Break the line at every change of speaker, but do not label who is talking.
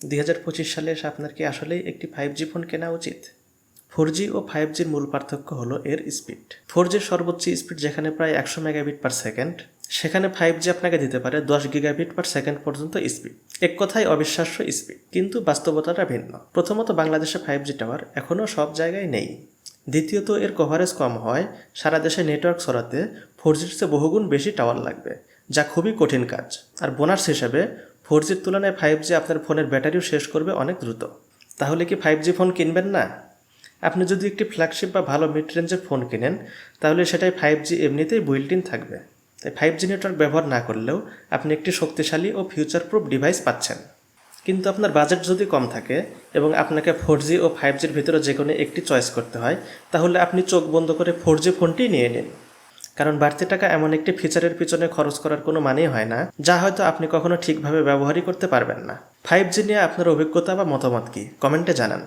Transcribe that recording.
দুই হাজার পঁচিশ সালে এসে আপনার কি আসলেই একটি ফাইভ জি ফোন কেনা উচিত? ফোর জি ও ফাইভ জির মূল পার্থক্য হলো এর স্পিড ফোর জির সর্বোচ্চ স্পিড যেখানে প্রায় একশো মেগাবিট পার সেকেন্ড সেখানে ফাইভ জি আপনাকে দিতে পারে দশ গিগাবিট পার সেকেন্ড পর্যন্ত স্পিড এক কথায় অবিশ্বাস্য স্পিড কিন্তু বাস্তবতাটা ভিন্ন। প্রথমত বাংলাদেশে ফাইভ জি টাওয়ার এখনও সব জায়গায় নেই। দ্বিতীয়ত এর কভারেজ কম হয়, সারা দেশে নেটওয়ার্ক ছড়াতে ফোর জির চেয়ে বহুগুণ বেশি টাওয়ার লাগবে, যা খুবই কঠিন কাজ। আর বোনাস হিসেবে ফোর জির তুলনায় ফাইভ জি আপনার ফোনের ব্যাটারিও শেষ করবে অনেক দ্রুত। তাহলে কি ফাইভ জি ফোন কিনবেন না? আপনি যদি একটি ফ্ল্যাগশিপ বা ভালো মিড রেঞ্জের ফোন কেনেন, তাহলে সেটাই ফাইভ জি এমনিতেই বুইল্ট ইন থাকবে। তাই ফাইভ জি নেটওয়ার্ক ব্যবহার না করলেও আপনি একটি শক্তিশালী ও ফিউচার প্রুফ ডিভাইস পাচ্ছেন। কিন্তু আপনার বাজেট যদি কম থাকে এবং আপনাকে ফোর জি ও ফাইভ জির ভিতরে যে কোনো একটি চয়েস করতে হয়, তাহলে আপনি চোখ বন্ধ করে ফোর জি ফোনটি নিয়ে নিন। কারণ বাড়তি টাকা এমন একটি ফিচারের পিছনে খরচ করার কোনো মানেই হয় না, যা হয়তো আপনি কখনো ঠিকভাবে ব্যবহারই করতে পারবেন না। ফাইভ জি নিয়ে আপনার অভিজ্ঞতা বা মতামত কি? কমেন্টে জানান।